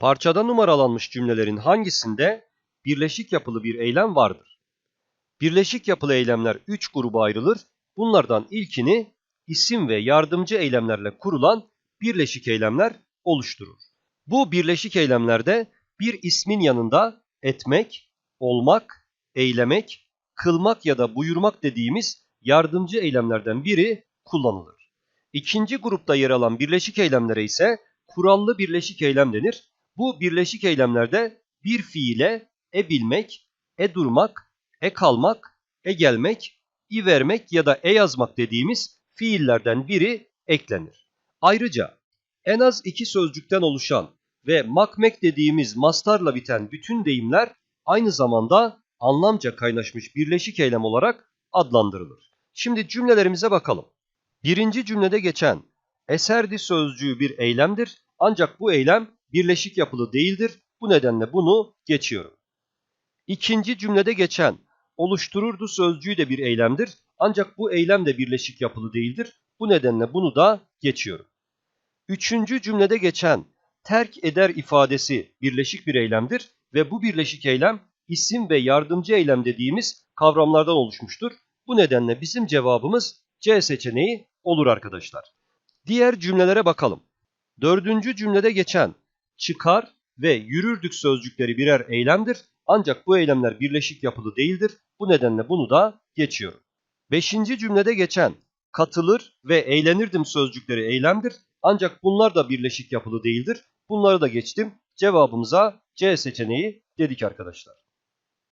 Parçada numaralanmış cümlelerin hangisinde birleşik yapılı bir eylem vardır? Birleşik yapılı eylemler 3 gruba ayrılır. Bunlardan ilkini isim ve yardımcı eylemlerle kurulan birleşik eylemler oluşturur. Bu birleşik eylemlerde bir ismin yanında etmek, olmak, eylemek, kılmak ya da buyurmak dediğimiz yardımcı eylemlerden biri kullanılır. İkinci grupta yer alan birleşik eylemlere ise kurallı birleşik eylem denir. Bu birleşik eylemlerde bir fiile e bilmek, e durmak, e kalmak, e gelmek, i vermek ya da e yazmak dediğimiz fiillerden biri eklenir. Ayrıca en az iki sözcükten oluşan ve makmek dediğimiz mastarla biten bütün deyimler aynı zamanda anlamca kaynaşmış birleşik eylem olarak adlandırılır. Şimdi cümlelerimize bakalım. Birinci cümlede geçen eserdi sözcüğü bir eylemdir ancak bu eylem birleşik yapılı değildir. Bu nedenle bunu geçiyorum. İkinci cümlede geçen oluştururdu sözcüğü de bir eylemdir ancak bu eylem de birleşik yapılı değildir. Bu nedenle bunu da geçiyorum. Üçüncü cümlede geçen terk eder ifadesi birleşik bir eylemdir ve bu birleşik eylem isim ve yardımcı eylem dediğimiz kavramlardan oluşmuştur. Bu nedenle bizim cevabımız C seçeneği olur arkadaşlar. Diğer cümlelere bakalım. Dördüncü cümlede geçen çıkar ve yürürdük sözcükleri birer eylemdir. Ancak bu eylemler birleşik yapılı değildir. Bu nedenle bunu da geçiyorum. Beşinci cümlede geçen katılır ve eğlenirdim sözcükleri eylemdir. Ancak bunlar da birleşik yapılı değildir. Bunları da geçtim. Cevabımıza C seçeneği dedik arkadaşlar.